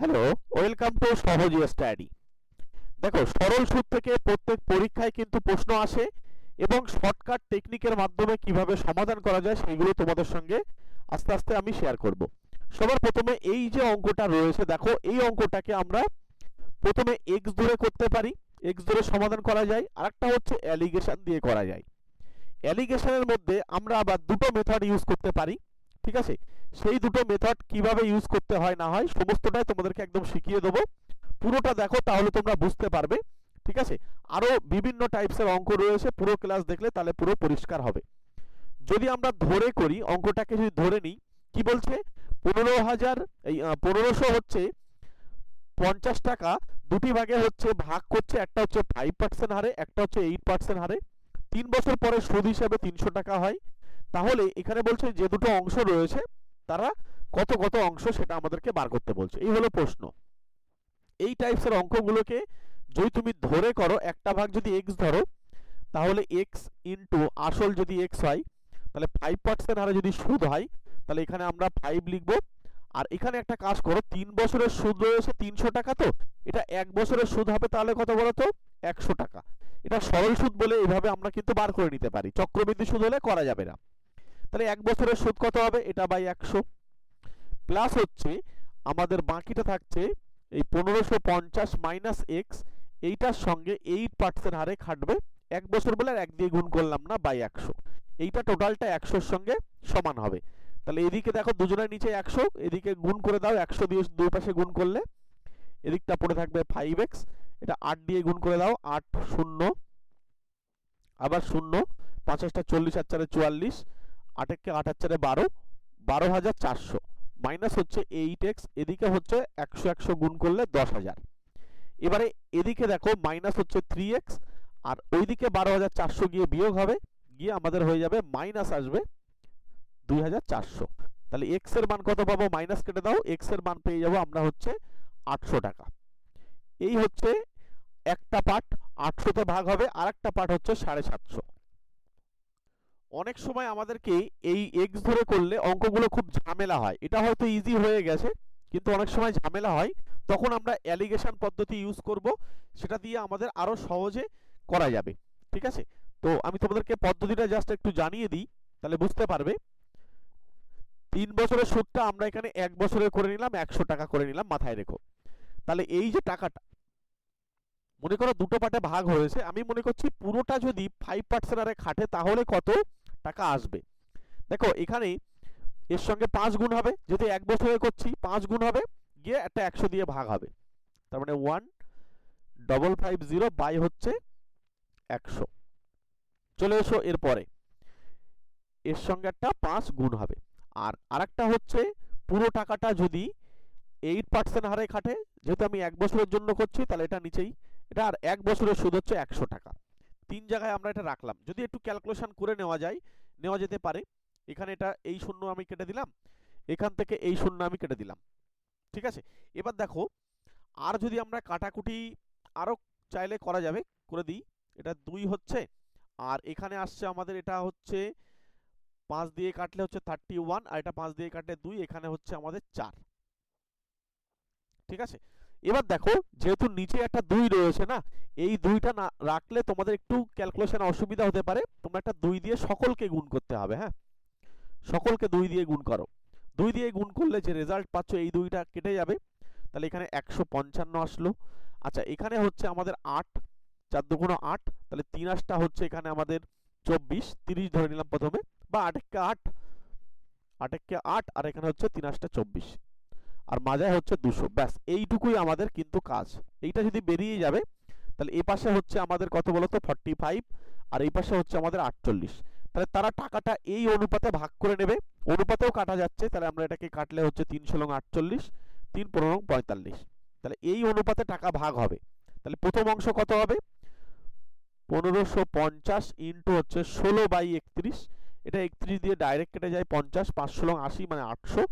Hello welcome to Sahaj study দেখো, সরল সুদ থেকে প্রত্যেক পরীক্ষায় কিন্তু প্রশ্ন আসে এবং শর্টকাট টেকনিকের মাধ্যমে কীভাবে সমাধান করা যায় সেগুলো তোমাদের সঙ্গে আস্তে আস্তে আমি শেয়ার করব। সবার প্রথমে এই যে অঙ্কটা রয়েছে, দেখো, এই অঙ্কটাকে আমরা প্রথমে এক্স ধরে করতে পারি এক্স ধরে সমাধান করা যায়, আরেকটা হচ্ছে অ্যালিগেশন দিয়ে করা যায়। অ্যালিগেশনের মধ্যে আমরা আবার দুটো মেথড ইউজ করতে পারি। ঠিক আছে? সেই দুটো মেথড কীভাবে ইউজ করতে হয়, না হয়, সমস্তটাই তোমাদেরকে একদম শিখিয়ে দেবো। পুরোটা দেখো, তাহলে তোমরা বুঝতে পারবে। ঠিক আছে? আরও বিভিন্ন টাইপসের অঙ্ক রয়েছে, পুরো ক্লাস দেখলে তাহলে পুরো পরিষ্কার হবে। যদি আমরা ধরে করি, অঙ্কটাকে যদি ধরে নিই, কি বলছে? পনেরো হাজার, এই পনেরোশো হচ্ছে পঞ্চাশ টাকা, দুটি ভাগে হচ্ছে ভাগ করছে, একটা হচ্ছে ফাইভ পার্সেন্ট হারে, একটা হচ্ছে এইট পার্সেন্ট হারে। তিন বছর পরে সুদ হিসাবে তিনশো টাকা হয়। তাহলে এখানে বলছে যে দুটো অংশ রয়েছে, তারা কত কত অংশ সেটা আমাদেরকে বার করতে বলছে। এই হলো প্রশ্ন। এই টাইপসের অঙ্কগুলোকে যদি তুমি ধরে করো, একটা ভাগ যদি এক্স ধরো, তাহলে এক্স ইন্টু আসল যদি এক্স হয়, তাহলে ফাইভ পার্সেন্ট হারে যদি সুদ হয়, তাহলে এখানে আমরা ফাইভ লিখব। আর এখানে একটা কাজ করো, তিন বছরের সুদ রয়েছে তিনশো টাকা তো, এটা এক বছরের সুদ হবে তাহলে কত বলো তো? একশো টাকা। এটা সরল সুদ বলে এভাবে আমরা কিন্তু বার করে নিতে পারি। চক্রবৃদ্ধি সুদ হলে করা যাবে না। তাহলে এক বছরের সুদ কত হবে? এটা বাই একশো। প্লাস হচ্ছে আমাদের বাকিটা থাকছে এই পনেরোশো পঞ্চাশ মাইনাস এক্স এইটার সঙ্গে এইট পার্সেন্ট হারে খাটবে। এক বছর বলে আর এক দিয়ে গুণ করলাম না, বাই একশো। এইটা টোটালটা একশোর সঙ্গে সমান হবে। তাহলে এদিকে দেখো দুজনের নিচে একশো, এদিকে গুণ করে দাও, একশো দিয়ে দুই পাশে গুণ করলে এদিকটা পড়ে থাকবে ফাইভ এক্স এটা আট দিয়ে গুণ করে দাও, আট শূন্য, আবার শূন্য পাঁচাশটা চল্লিশ আর চারে চুয়াল্লিশ আটেককে আট চারে বারো বারো হাজার চারশো। মাইনাস হচ্ছে এইট এক্স এদিকে হচ্ছে একশো একশো গুণ করলে দশ হাজার। এবারে এদিকে দেখো মাইনাস হচ্ছে থ্রি এক্স আর ওইদিকে বারো হাজার চারশো গিয়ে বিয়োগ হবে, গিয়ে আমাদের হয়ে যাবে মাইনাস আসবে দুই হাজার চারশো। তাহলে এক্সের মান কত পাবো? মাইনাস কেটে দাও এক্সের মান পেয়ে যাব আমরা হচ্ছে আটশো টাকা। এই হচ্ছে একটা পার্ট, আটশোতে ভাগ হবে আর একটা পার্ট হচ্ছে সাড়ে সাতশো। অনেক সময় আমাদেরকে এই এক্স ধরে করলে অঙ্কগুলো খুব ঝামেলা হয়। এটা হয়তো ইজি হয়ে গেছে, কিন্তু অনেক সময় ঝামেলা হয়। তখন আমরা অ্যালিগেশন পদ্ধতি ইউজ করব, সেটা দিয়ে আমাদের আরও সহজে করা যাবে। ঠিক আছে? তো আমি তোমাদেরকে পদ্ধতিটা জাস্ট একটু জানিয়ে দিই, তাহলে বুঝতে পারবে। তিন বছরের সুদটা আমরা এখানে এক বছরের করে নিলাম, একশো টাকা করে নিলাম, মাথায় রেখো। তাহলে এই যে টাকাটা, মনে করো দুটো পার্টে ভাগ হয়েছে, আমি মনে করছি পুরোটা যদি ফাইভ পার্সেন্ট আরে খাটে, তাহলে কত? টাকা আসবে। দেখো এখানে এর সঙ্গে পাঁচ গুণ হবে যদি এক বছরে করছি, পাঁচ গুণ হবে, গিয়ে একটা একশো দিয়ে ভাগ হবে। তার মানে one double five zero by হচ্ছে একশো। চলে এসো এরপরে। এর সঙ্গে একটা পাঁচ গুণ হবে। আর আরেকটা হচ্ছে, পুরো টাকাটা যদি এইট পার্সেন্ট হারে খাটে, যেহেতু আমি এক বছরের জন্য করছি, তাহলে এটা নিচেই। এটা আর এক বছরের সুদ হচ্ছে একশো টাকা। তিন জায়গায় আমরা এটা রাখলাম। যদি একটু ক্যালকুলেশন করে নেওয়া যায়, নেওয়া যেতে পারে। এখানে এটা এই শূন্য আমি কেটে দিলাম, এখান থেকে এই শূন্য আমি কেটে দিলাম। ঠিক আছে? এবার দেখো, আর যদি আমরা কাটাকুটি আরও চাইলে করা যাবে, করে দিই। এটা দুই হচ্ছে, আর এখানে আসছে আমাদের এটা হচ্ছে পাঁচ দিয়ে কাটলে হচ্ছে থার্টি ওয়ান আর এটা পাঁচ দিয়ে কাটলে দুই, এখানে হচ্ছে আমাদের চার। ঠিক আছে? এবার দেখো, যেহেতু নিচে একটা দুই রয়েছে না, এই দুইটা না রাখলে তোমাদের একটু ক্যালকুলেশন অসুবিধা হতে পারে। তোমরা একটা দুই দিয়ে সকলকে গুণ করতে হবে হ্যাঁ? সকলকে দুই দিয়ে গুণ করো। দুই দিয়ে গুণ করলে যে রেজাল্ট পাচ্ছ, এই দুইটা কেটে যাবে। তাহলে এখানে একশো পঞ্চান্ন আসলো। আচ্ছা এখানে হচ্ছে আমাদের আট, চার দুগুণ আট, তাহলে তিন আটটা হচ্ছে এখানে আমাদের চব্বিশ, তিরিশ ধরে নিলাম প্রথমে, বা আটেককে আট আটেককে আট, আর এখানে হচ্ছে তিন আটটা চব্বিশ। আর মাজায় হচ্ছে দুশো। ব্যাস, এইটুকুই আমাদের কিন্তু কাজ। এইটা যদি বেরিয়ে যাবে, তাহলে এই পাশে হচ্ছে আমাদের কত বলতো? ফর্টি ফাইভ আর এই পাশে হচ্ছে আমাদের আটচল্লিশ। তাহলে তারা টাকাটা এই অনুপাতে ভাগ করে নেবে। অনুপাতেও কাটা যাচ্ছে, তাহলে আমরা এটাকে কাটলে হচ্ছে তিনশো লং আটচল্লিশ, তিন পনেরো লং পঁয়তাল্লিশ। তাহলে এই অনুপাতে টাকা ভাগ হবে। তাহলে প্রথম অংশ কত হবে? পনেরোশো পঞ্চাশ ইন্টু হচ্ছে ষোলো বাই একত্রিশ। এটা একত্রিশ দিয়ে ডাইরেক্ট কেটে যায় পঞ্চাশ, পাঁচশো লং আশি মানে আটশো।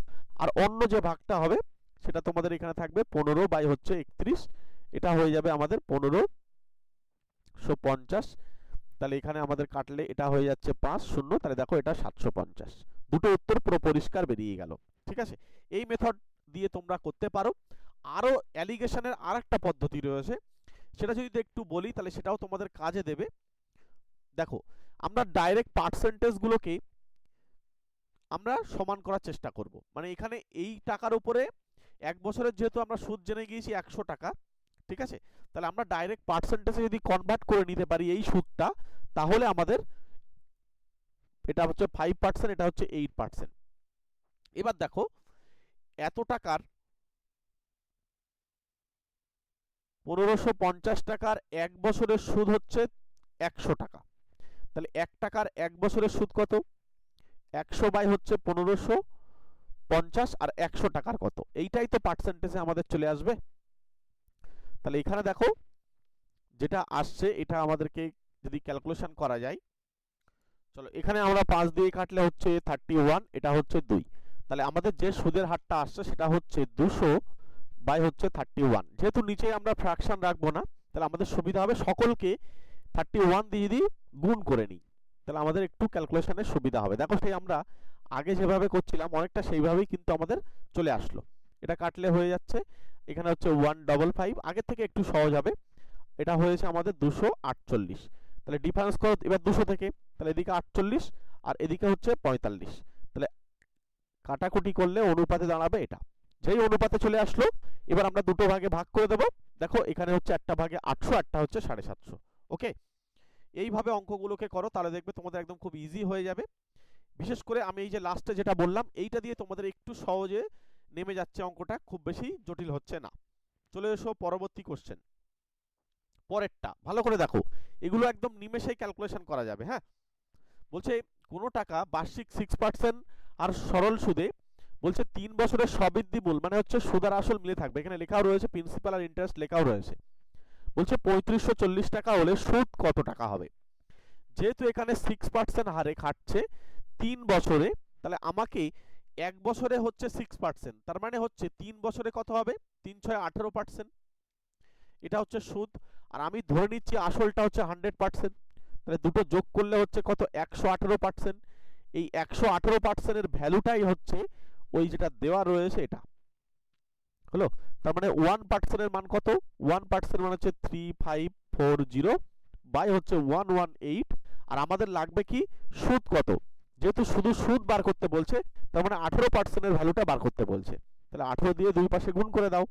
আর অন্য যে ভাগটা হবে, সেটা তোমাদের এখানে থাকবে পনেরো বাই হচ্ছে একত্রিশ। এটা হয়ে যাবে আমাদের পনেরো শো পঞ্চাশ। তাহলে এখানে আমাদের কাটলে এটা হয়ে যাচ্ছে পাঁচ শূন্য, তাহলে দেখো এটা সাতশো পঞ্চাশ। দুটো উত্তর পুরো পরিষ্কার বেরিয়ে গেল, ঠিক আছে? এই মেথড দিয়ে তোমরা করতে পারো। আরও অ্যালিগেশনের আর একটা পদ্ধতি রয়েছে, সেটা যদি একটু বলি, তাহলে সেটাও তোমাদের কাজে দেবে। দেখো, আমরা ডাইরেক্ট পার্সেন্টেজগুলোকে আমরা সমান করার চেষ্টা করব। মানে এখানে এই টাকার উপরে এক বছরের যেহেতু আমরা সুদ জেনে গিয়েছি একশো টাকা, ঠিক আছে? তাহলে আমরা ডাইরেক্ট পার্সেন্টেজে যদি কনভার্ট করে নিতে পারি এই সুদটা, তাহলে আমাদের এটা হচ্ছে ফাইভ পার্সেন্ট এটা হচ্ছে এইট পার্সেন্ট এবার দেখো, এত টাকার পনেরোশো পঞ্চাশ টাকার এক বছরের সুদ হচ্ছে একশো টাকা। তাহলে এক টাকার এক বছরের সুদ কত? একশো বাই হচ্ছে পনেরোশো পঞ্চাশ আর একশো টাকার কত? এইটাই তো পার্সেন্টেজে আমাদের চলে আসবে। তাহলে এখানে দেখো, যেটা আসছে, এটা আমাদেরকে যদি ক্যালকুলেশন করা যায়, চলো এখানে আমরা পাঁচ দিয়ে কাটলে হচ্ছে থার্টি ওয়ান এটা হচ্ছে দুই। তাহলে আমাদের যে সুদের হারটা আসছে, সেটা হচ্ছে দুশো বাই হচ্ছে থার্টি ওয়ান যেহেতু নিচে আমরা ফ্র্যাকশন রাখব না, তাহলে আমাদের সুবিধা হবে সকলকে থার্টি ওয়ান দিয়ে যদি গুণ করে নিই। তাহলে আমাদের একটু ক্যালকুলেশনের সুবিধা হবে। দেখো সেই আমরা আগে যেভাবে করছিলাম, অনেকটা সেইভাবেই কিন্তু আমাদের চলে আসলো। এটা কাটলে হয়ে যাচ্ছে, এখানে হচ্ছে ওয়ান ডবল ফাইভ আগের থেকে একটু সহজ হবে। এটা হয়েছে আমাদের দুশো আটচল্লিশ। তাহলে ডিফারেন্স করো, এবার দুশো থেকে, তাহলে এদিকে আটচল্লিশ আর এদিকে হচ্ছে পঁয়তাল্লিশ। তাহলে কাটাকুটি করলে অনুপাতে দাঁড়াবে এটা। যেই অনুপাতে চলে আসলো, এবার আমরা দুটো ভাগে ভাগ করে দেবো। দেখো এখানে হচ্ছে একটা ভাগে আটশো, একটা হচ্ছে সাড়ে সাতশো ওকে এইভাবে অঙ্কগুলোকে করো, তাহলে দেখবে তোমাদের একদম খুব ইজি হয়ে যাবে। বিশেষ করে আমি এই যে লাস্টে যেটা বললাম, এইটা দিয়ে তোমাদের একটু সহজে নেমে যাচ্ছে অঙ্কটা, খুব বেশি জটিল হচ্ছে না। চলে এসো পরবর্তী কোশ্চেন পরেরটা, ভালো করে দেখো, এগুলো একদম নিমেষেই ক্যালকুলেশন করা যাবে হ্যাঁ? বলছে, কোনো টাকা বার্ষিক সিক্স পার্সেন্ট আর সরল সুদে, বলছে তিন বছরের সবৃদ্ধি মূল মানে হচ্ছে সুদ আর আসল মিলে থাকবে। এখানে লেখাও রয়েছে প্রিন্সিপাল আর ইন্টারেস্ট লেখাও রয়েছে। বলছে পঁয়ত্রিশশো চল্লিশ টাকা হলে সুদ কত টাকা হবে? যেহেতু এখানে সিক্স পার্সেন্ট হারে খাটছে তিন বছরে, তাহলে আমাকে এক বছরে হচ্ছে সিক্স পার্সেন্ট তার মানে হচ্ছে তিন বছরে কত হবে? তিন ছয় আঠেরো পার্সেন্ট এটা হচ্ছে সুদ। আর আমি ধরে নিচ্ছি আসলটা হচ্ছে হান্ড্রেড পার্সেন্ট তাহলে দুটো যোগ করলে হচ্ছে কত? একশো আঠেরো পার্সেন্ট এই একশো আঠেরো পার্সেন্টের ভ্যালুটাই হচ্ছে ওই যেটা দেওয়া রয়েছে এটা। হলো? তার মানে ওয়ান পার্সেন্টের মান কত? ওয়ান পার্সেন্ট মানে হচ্ছে three five four zero by হচ্ছে ওয়ান ওয়ান এইট আর আমাদের লাগবে কি? সুদ কত? যেহেতু শুধু সুদ বার করতে বলছে, তার মানে আঠেরো পার্সেন্টের ভ্যালুটা বার করতে বলছে। তাহলে আঠেরো দিয়ে দুই পাশে গুণ করে দাও।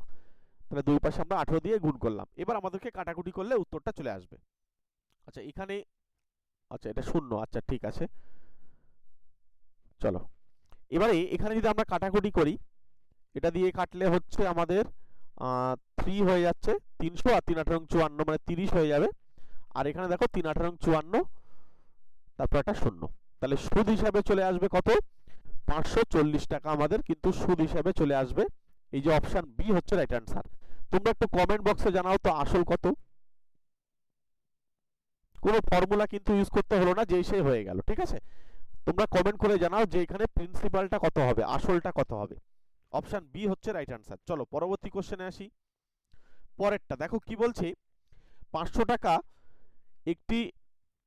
তাহলে দুই পাশে আমরা আঠেরো দিয়ে গুণ করলাম। এবার আমাদেরকে কাটাকুটি করলে উত্তরটা চলে আসবে। আচ্ছা এখানে আচ্ছা এটা শূন্য। আচ্ছা ঠিক আছে। চলো। এবারে এখানে যদি আমরা কাটাকুটি করি এটা দিয়ে কাটলে হচ্ছে আমাদের থ্রি হয়ে যাচ্ছে তিনশো আর তিন আঠারো চুয়ান্ন মানে তিরিশ হয়ে যাবে। আর এখানে দেখো তিন আঠারো চুয়ান্ন, তারপর একটা শূন্য। তাহলে সুদ হিসাবে চলে আসবে কত? পাঁচশো চল্লিশ টাকা আমাদের কিন্তু সুদ হিসাবে চলে আসবে। এই যে অপশান বি হচ্ছে রাইট অ্যান্সার তোমরা একটু কমেন্ট বক্সে জানাও তো আসল কত। কোনো ফর্মুলা কিন্তু ইউজ করতে হলো না, যেই সেই হয়ে গেল, ঠিক আছে? তোমরা কমেন্ট করে জানাও যে এখানে প্রিন্সিপালটা কত হবে, আসলটা কত হবে। অপশন বি হচ্ছে রাইট অ্যান্সার চলো পরবর্তী কোশ্চেনে আসি। পরেরটা, দেখো কি বলছে? পাঁচশো টাকা একটি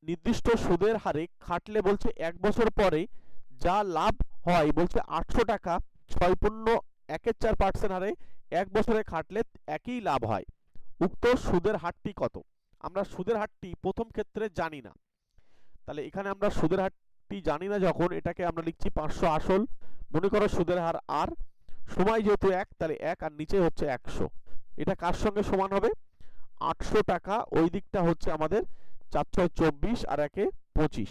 নির্দিষ্ট সুদের হারে খাটলে বলছে এক বছর পরে যা লাভ হয় বলছে আটশো টাকা, ছয় পূর্ণ একের চার পার্সেন্ট হারে এক বছরে খাটলে একই লাভ হয়। উক্ত সুদের হারটি কত? আমরা সুদের হারটি প্রথম ক্ষেত্রে জানি না। তাহলে এখানে আমরা সুদের হারটি জানি না যখন এটাকে আমরা লিখছি পাঁচশো আসল। মনে করো সুদের হার আর সময় যেহেতু এক, তাহলে এক আর নিচে হচ্ছে একশো। এটা কার সঙ্গে সমান হবে? আটশো টাকা, ওই দিকটা হচ্ছে আমাদের চার ছয় চব্বিশ আর একে পঁচিশ।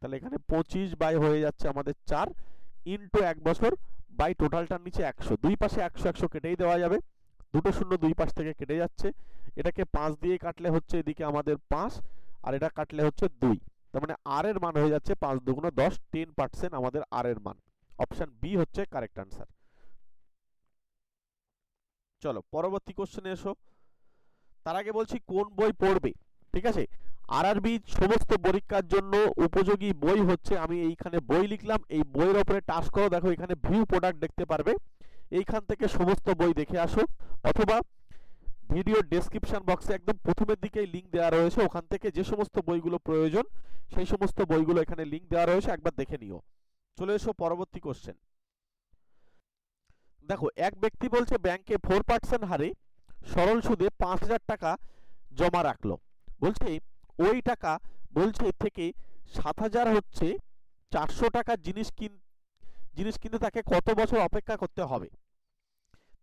তাহলে এখানে পঁচিশ বাই হয়ে যাচ্ছে আমাদের চার ইন্টু এক বছর বাই টোটালটার নিচে একশো। দুই পাশে একশো একশো কেটেই দেওয়া যাবে। দুটো শূন্য দুই পাশ থেকে কেটে যাচ্ছে। এটাকে পাঁচ দিয়ে কাটলে হচ্ছে এদিকে আমাদের পাঁচ আর এটা কাটলে হচ্ছে দুই। তার মানে আর এর মান হয়ে যাচ্ছে পাঁচ দুগুণ দশ টেন পার্সেন্ট আমাদের আর এর মান। অপশান বি হচ্ছে কারেক্ট আনসার চলো, পরবর্তী কোশ্চেনে এসো। তার আগে বলছি কোন বই পড়বে? ঠিক আছে? আরআরবি সমস্ত পরীক্ষার জন্য উপযোগী বই হচ্ছে, আমি এইখানে বই লিখলাম, এই বইয়ের ওপরে টাচ করো, দেখো এখানে ভিউ প্রোডাক্ট দেখতে পারবে। এইখান থেকে সমস্ত বই দেখে আসো, অথবা ভিডিও ডেসক্রিপশন বক্সে একদম প্রথমের দিকেই লিঙ্ক দেওয়া রয়েছে, ওখান থেকে যে সমস্ত বইগুলো প্রয়োজন, সেই সমস্ত বইগুলো এখানে লিঙ্ক দেওয়া রয়েছে, একবার দেখে নিও। চলে এসো পরবর্তী কোশ্চেন দেখো, এক ব্যক্তি বলছে ব্যাংকে ফোর পার্সেন্ট হারে সরল সুদে পাঁচ হাজার টাকা জমা রাখল। বলছে, ওই টাকা বলছে থেকে সাত হাজার হচ্ছে চারশো টাকা জিনিস কিন, জিনিস কিনতে তাকে কত বছর অপেক্ষা করতে হবে?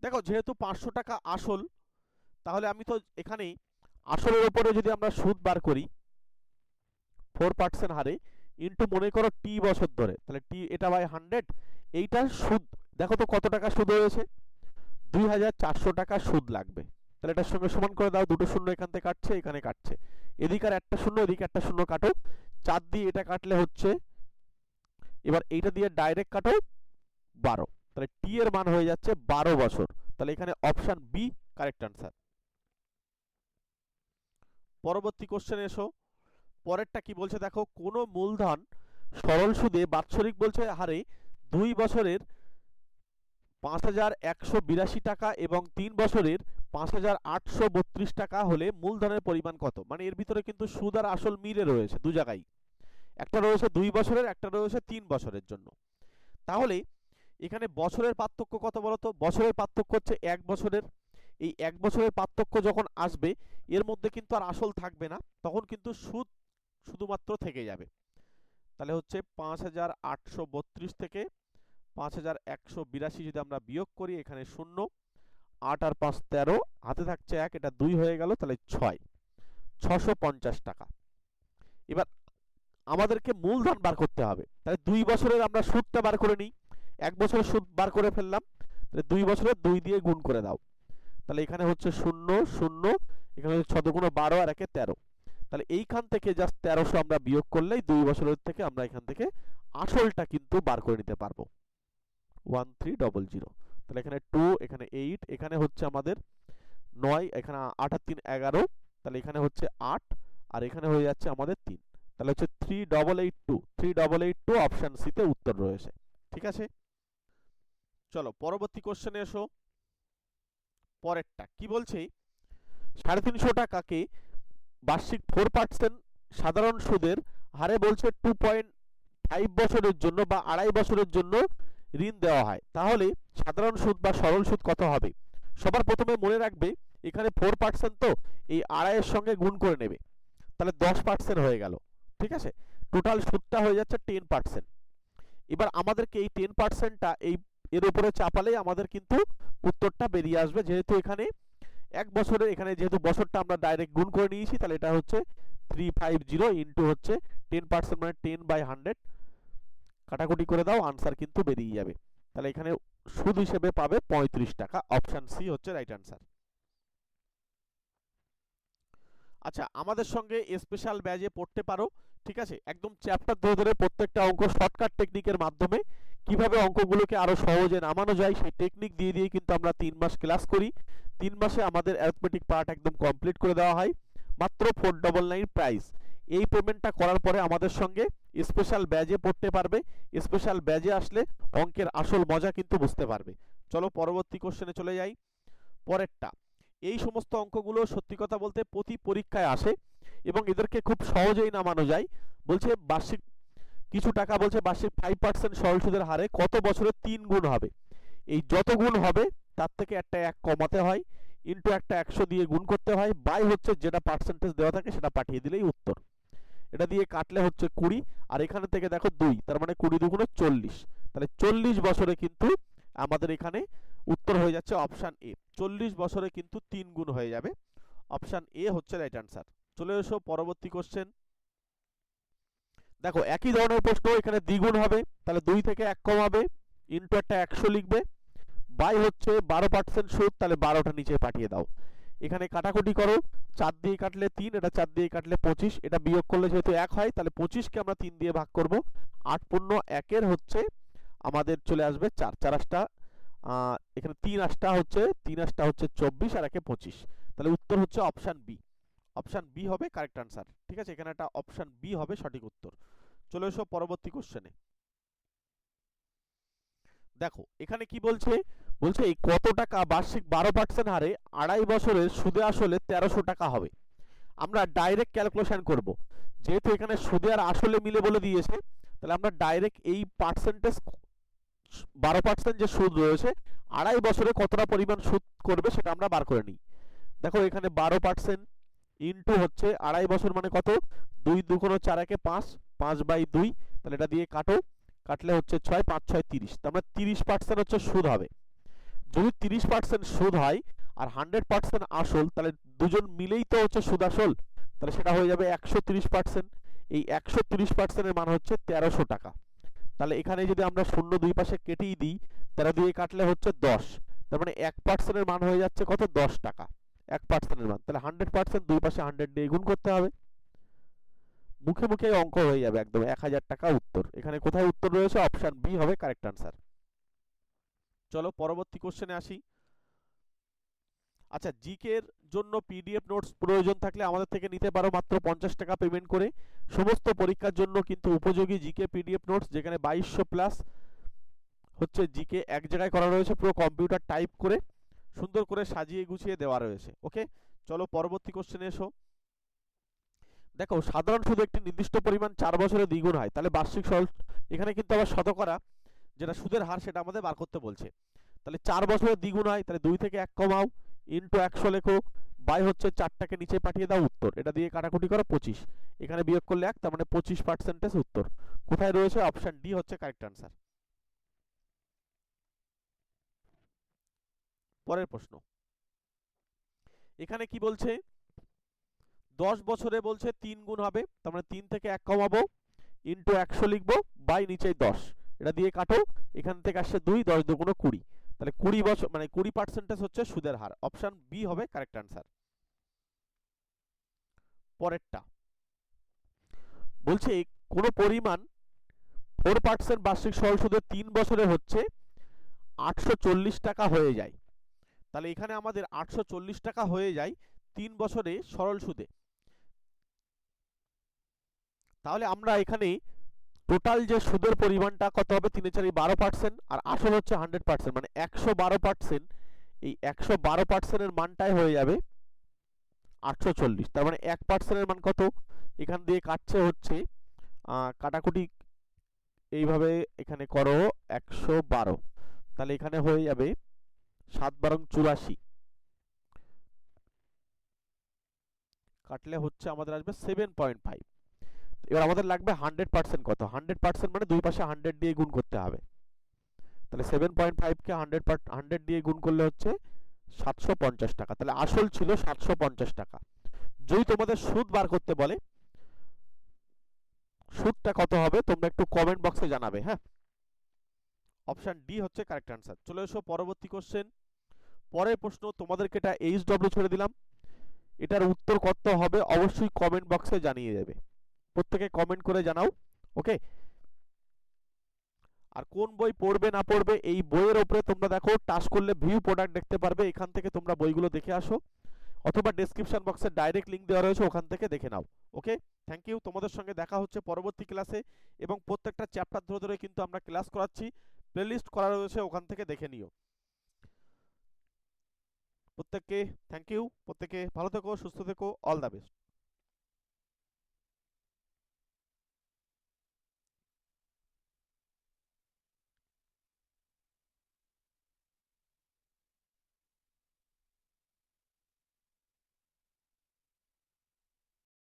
দেখো, যেহেতু পাঁচশো টাকা আসল, তাহলে আমি তো এখানে আসলের ওপরে যদি আমরা সুদ বার করি ফোর পার্সেন্ট হারে ইন্টু মনে করো টি বছর ধরে, তাহলে টি এটা বাই হান্ড্রেড এইটার সুদ দেখো তো কত টাকা সুদ হয়েছে দুই হাজার চারশো টাকা সুদ লাগবে। তাহলে এটার সঙ্গে সমান করে দাও, দুটো শূন্য এখান থেকে কাটছে, এখানে কাটছে। এদিকে আর একটা শূন্য, এদিকে একটা শূন্য কাটো চার দিয়ে এটা কাটলে হচ্ছে, এবার এইটা দিয়ে ডাইরেক্ট কাটো বারো। তাহলে টি এর মান হয়ে যাচ্ছে বারো বছর। তাহলে এখানে অপশন বি কারেক্ট আনসার পরবর্তী কোশ্চেন এসো। পরেরটা কি বলছে? দেখো, কোনো মূলধন সরল সুদে বাৎসরিক বলছে হারে দুই বছরের পাঁচ হাজার একশো বিরাশি টাকা এবং তিন বছরের পাঁচ হাজার আটশো বত্রিশ টাকা হলে মূলধনের পরিমাণ কত? মানে এর ভিতরে কিন্তু সুদ আর আসল মিলে রয়েছে, দু জায়গায়। একটা রয়েছে দুই বছরের, একটা রয়েছে তিন বছরের জন্য। তাহলে এখানে বছরের পার্থক্য কত বলতো? বছরের পার্থক্য হচ্ছে এক বছরের। এই এক বছরের পার্থক্য যখন আসবে, এর মধ্যে কিন্তু আর আসল থাকবে না, তখন কিন্তু সুদ শুধুমাত্র থেকে যাবে। তাহলে হচ্ছে পাঁচ হাজার আটশো বত্রিশ থেকে পাঁচ হাজার একশো বিরাশি যদি আমরা বিয়োগ করি, এখানে শূন্য, আট আর পাঁচ তেরো, হাতে থাকছে এক, এটা দুই হয়ে গেল, তাহলে ছয়, ছশো পঞ্চাশ টাকা। এবার আমাদেরকে মূলধন বার করতে হবে, তাহলে দুই বছরের আমরা সুদটা বার করে নিই, এক বছরের সুদ বার করে ফেললাম, তাহলে দুই বছরের দুই দিয়ে গুণ করে দাও, তাহলে এখানে হচ্ছে শূন্য শূন্য, এখানে হচ্ছে ছদগুণ বারো আর একে তেরো, তাহলে এইখান থেকে জাস্ট তেরোশো আমরা বিয়োগ করলেই দুই বছরের থেকে আমরা এখান থেকে আসলটা কিন্তু বার করে নিতে পারব। ওয়ান থ্রি ডবল জিরো তাহলে এখানে টু এখানে এইট এখানে হচ্ছে আমাদের নয়, এখানে আট আর তিন এগারো, তাহলে এখানে হচ্ছে আট, আর এখানে হয়ে যাচ্ছে আমাদের তিন। তাহলে হচ্ছে three double eight two three double eight two option সিতে উত্তর রয়েছে। ঠিক আছে? চলো, পরবর্তী কোশ্চেনে এসো। পরেরটা, কি বলছে? সাড়ে তিনশো টাকাকে বার্ষিক ফোর পার্সেন্ট সাধারণ সুদের হারে বলছে টু পয়েন্ট ফাইভ বছরের জন্য বা আড়াই বছরের জন্য ঋণ দেওয়া হয়। তাহলে সাধারণ সুদ বা সরল সুদ কত হবে? সবার প্রথমে মনে রাখবে, এখানে ফোর পার্সেন্ট তো, এই আড়াইয়ের সঙ্গে গুণ করে নেবে। তাহলে দশ পার্সেন্ট হয়ে গেল, ঠিক আছে? টোটাল সুদটা হয়ে যাচ্ছে টেন পার্সেন্ট এবার আমাদেরকে এই টেন পার্সেন্টটা এই, এর উপরে চাপালেই আমাদের কিন্তু উত্তরটা বেরিয়ে আসবে। যেহেতু এখানে এক বছরের, এখানে যেহেতু বছরটা আমরা ডাইরেক্ট গুণ করে নিয়েছি, তাহলে এটা হচ্ছে থ্রি ফাইভ জিরো ইন্টু হচ্ছে টেন পার্সেন্ট মানে টেন বাই হান্ড্রেড কাটাকুটি করে দাও আনসার কিন্তু বেরিয়ে যাবে। তাহলে এখানে সুদ হিসেবে পাবে পঁয়ত্রিশ টাকা অপশান সি হচ্ছে রাইট আনসার আচ্ছা আমাদের সঙ্গে স্পেশাল ব্যাজে পড়তে পারো, ঠিক আছে? একদম চ্যাপ্টার ধরে ধরে প্রত্যেকটা অঙ্ক শর্টকাট টেকনিকের মাধ্যমে কীভাবে অঙ্কগুলোকে আরও সহজে নামানো যায়, সেই টেকনিক দিয়ে দিয়ে কিন্তু আমরা তিন মাস ক্লাস করি। তিন মাসে আমাদের অ্যারিথমেটিক পার্ট একদম কমপ্লিট করে দেওয়া হয়। মাত্র ফোর ডবল নাইন প্রাইস এই পেমেন্টটা করার পরে আমাদের সঙ্গে স্পেশাল ব্যাজে পড়তে পারবে। স্পেশাল ব্যাজে আসলে অঙ্কের আসল মজা কিন্তু বুঝতে পারবে। চলো পরবর্তী কোশ্চেনে চলে যাই। পরেরটা, এই সমস্ত অঙ্কগুলো সত্যি কথা বলতে প্রতি পরীক্ষায় আসে এবং এদেরকে খুব সহজেই নামানো যায়। বলছে বার্ষিক, কিছু টাকা বলছে বার্ষিক ফাইভ পার্সেন্ট সরল সুদের হারে কত বছরে তিন গুণ হবে? এই যত গুণ হবে, তার থেকে একটা এক কমাতে হয় ইন্টু একটা একশো দিয়ে গুণ করতে হয়। বাই হচ্ছে যেটা পার্সেন্টেজ দেওয়া থাকে সেটা পাঠিয়ে দিলেই উত্তর। এটা দিয়ে কাটলে হচ্ছে কুড়ি, আর এখানে থেকে দেখো দুই, তার মানে কুড়ি দুগুণে চল্লিশ। তাহলে চল্লিশ বছরে কিন্তু আমাদের এখানে উত্তর হয়ে যাচ্ছে অপশান এ। চল্লিশ বছরে কিন্তু তিন গুণ হয়ে যাবে। অপশান এ হচ্ছে রাইট আনসার চলে এসো পরবর্তী কোশ্চেন দেখো, একই ধরনের প্রশ্ন, এখানে দ্বিগুণ হবে, তাহলে দুই থেকে এক কমাবে ইন্টু একটা একশো লিখবে। বাই হচ্ছে বারো পার্সেন্ট সুদ, তাহলে বারোটা নিচে পাঠিয়ে দাও। এখানে কাটাকুটি করো। চার দিয়ে কাটলে তিন, এটা চার দিয়ে কাটলে পঁচিশ, এটা বিয়োগ করলে যেহেতু এক হয়, তাহলে পঁচিশকে আমরা তিন দিয়ে ভাগ করব। আট পূর্ণ একের হচ্ছে আমাদের চলে আসবে চার চার আটটা এখানে তিন আটটা হচ্ছে, তিন আটটা হচ্ছে চব্বিশ আর একে পঁচিশ। তাহলে উত্তর হচ্ছে অপশান বি অপশান বি হবে কারেক্ট আনসার ঠিক আছে? এখানে একটা অপশান বি হবে সঠিক উত্তর। চলে এসো পরবর্তী কোশ্চেনে দেখো, এখানে কি বলছে? বলছে, এই কত টাকা বার্ষিক বারো পার্সেন্ট হারে আড়াই বছরের সুদে আসলে তেরোশো টাকা হবে? আমরা ডাইরেক্ট ক্যালকুলেশন করব। যেহেতু এখানে সুদে আর আসলে মিলে বলে দিয়েছে, তাহলে আমরা ডাইরেক্ট এই পার্সেন্টেজ বারো পার্সেন্ট যে সুদ রয়েছে, আড়াই বছরে কতটা পরিমাণ সুদ করবে সেটা আমরা বার করে নিই। দেখো, এখানে বারো পার্সেন্ট ইন্টু হচ্ছে আড়াই বছর মানে কত? দুই দুগুণো চার একে পাঁচ পাঁচ বাই দুই, তাহলে এটা দিয়ে কাটো। কাটলে হচ্ছে ছয়, পাঁচ, ছয়, তিরিশ। তার মানে তিরিশ পার্সেন্ট হচ্ছে সুদ হবে। যদি তিরিশ পার্সেন্ট সুদ হয় আর হান্ড্রেড পার্সেন্ট আসল, তাহলে দুজন মিলেই তো হচ্ছে সুদ আসল। তাহলে সেটা হয়ে যাবে একশো তিরিশ পার্সেন্ট এই একশো তিরিশ পার্সেন্টের মান হচ্ছে তেরোশো টাকা। তাহলে এখানে যদি আমরা শূন্য দুই পাশে কেটেই দিই, তেরো দিয়ে কাটলে হচ্ছে দশ। তার মানে এক পার্সেন্টের মান হয়ে যাচ্ছে কত? দশ টাকা। এক পার্সেন্টের মান। তাহলে হান্ড্রেড পার্সেন্ট দুই পাশে হান্ড্রেড দিয়ে গুণ করতে হবে। মুখে মুখে অঙ্ক হয়ে যাবে একদম। এক হাজার টাকা উত্তর। এখানে কোথায় উত্তর রয়েছে? অপশন বি হবে কারেক্ট আনসার চলো পরবর্তী কোশ্চেনে আসি। আচ্ছা জিকের জন্য পিডিএফ নোটস প্রয়োজন থাকলে আমাদের থেকে নিতে পারো মাত্র পঞ্চাশ টাকা পেমেন্ট করে। সমস্ত পরীক্ষার জন্য কিন্তু উপযোগী জিকে পিডিএফ নোটস যেখানে বাইশশো প্লাস হচ্ছে জিকে এক জায়গায় করা রয়েছে, পুরো কম্পিউটার টাইপ করে, সুন্দর করে সাজিয়ে গুছিয়ে দেওয়া রয়েছে। ওকে চলো পরবর্তী কোশ্চেনে এসো। দেখো, সাধারণ সুদ একটি নির্দিষ্ট পরিমাণ চার বছরে দ্বিগুণ হয়, তাহলে বার্ষিক সরল এখানে কিন্তু আবার শতকরা যেটা সুদের হার সেটা আমাদের বার করতে বলছে। তাহলে চার বছরে দ্বিগুণ হয় তাহলে দুই থেকে এক কমাও ইন্টু একশো লেখো বাই হচ্ছে চারটাকে নিচে পাঠিয়ে দাও উত্তর। এটা দিয়ে কাটাকুটি করো, পঁচিশ। এখানে বিয়োগ করলে এক, তার মানে পঁচিশ পার্সেন্টেজ উত্তর। কোথায় রয়েছে অপশন ডি হচ্ছে কারেক্ট আনসার পরের প্রশ্ন। এখানে কি বলছে? দশ বছরে বলছে তিন গুণ হবে, তার মানে তিন থেকে এক কমাবো ইন্টু একশো লিখব বাই নিচে দশ। এটা দিয়ে কাটো, এখান থেকে আসছে দুই, দশ দুগুণ কুড়ি। তাহলে কুড়ি বছর মানে কুড়ি পার্সেন্টেজ হচ্ছে সুদের হার। অপশন বি হবে কারেক্ট আনসার পরেরটা। বলছে, কোনো পরিমাণ ফোর পার্সেন্ট বার্ষিক সরল সুদের তিন বছরে হচ্ছে আটশো চল্লিশ টাকা হয়ে যায়। তাহলে এখানে আমাদের আটশো চল্লিশ টাকা হয়ে যায় তিন বছরে সরল সুদে। তাহলে আমরা এখানে টোটাল যে সুদের পরিমাণটা, কত হবে? তিনে চারি বারো পার্সেন্ট আর আসল হচ্ছে হান্ড্রেড পার্সেন্ট মানে একশো বারো পার্সেন্ট এই একশো বারো পার্সেন্টের মানটাই হয়ে যাবে আটশো চল্লিশ। তার মানে এক পার্সেন্টের মান কত? এখান দিয়ে কাটছে হচ্ছে কাটাকুটি এইভাবে এখানে করো একশো বারো। তাহলে এখানে হয়ে যাবে সাত বারং চুরাশি। কাটলে হচ্ছে আমাদের আসবে সেভেন পয়েন্ট ফাইভ এবার আমাদের লাগবে হান্ড্রেড পার্সেন্ট কত? হান্ড্রেড পার্সেন্ট মানে দুই পাশে হান্ড্রেড দিয়ে গুণ করতে হবে। তাহলে সেভেন পয়েন্ট ফাইভকে হান্ড্রেড পার হান্ড্রেড দিয়ে গুণ করলে হচ্ছে সাতশো পঞ্চাশ টাকা। তাহলে আসল ছিল সাতশো পঞ্চাশ টাকা। যদি তোমাদের সুদ বার করতে বলে, সুদটা কত হবে তোমরা একটু কমেন্ট বক্সে জানাবে হ্যাঁ? অপশান ডি হচ্ছে কারেক্ট আনসার চলে এসো পরবর্তী কোশ্চেন পরের প্রশ্ন, তোমাদেরকে এটা এইচ ডব্লিউ ছেড়ে দিলাম। এটার উত্তর কত হবে? অবশ্যই কমেন্ট বক্সে জানিয়ে দেবে। প্রত্যেকে কমেন্ট করে জানাও ওকে আর কোন বই পড়বে না পড়বে, এই বইয়ের ওপরে তোমরা দেখো টাচ করলে ভিউ প্রোডাক্ট দেখতে পারবে, এখান থেকে তোমরা বইগুলো দেখে আসো, অথবা ডেসক্রিপশন বক্সে ডাইরেক্ট লিংক দেওয়া রয়েছে, ওখান থেকে দেখে নাও ওকে থ্যাংক ইউ তোমাদের সঙ্গে দেখা হচ্ছে পরবর্তী ক্লাসে এবং প্রত্যেকটা চ্যাপ্টার ধরে ধরে কিন্তু আমরা ক্লাস করাচ্ছি প্লেলিস্ট করা রয়েছে, ওখান থেকে দেখে নিও। প্রত্যেককে থ্যাংক ইউ প্রত্যেকে ভালো থেকো, সুস্থ থেকো অল দ্য বেস্ট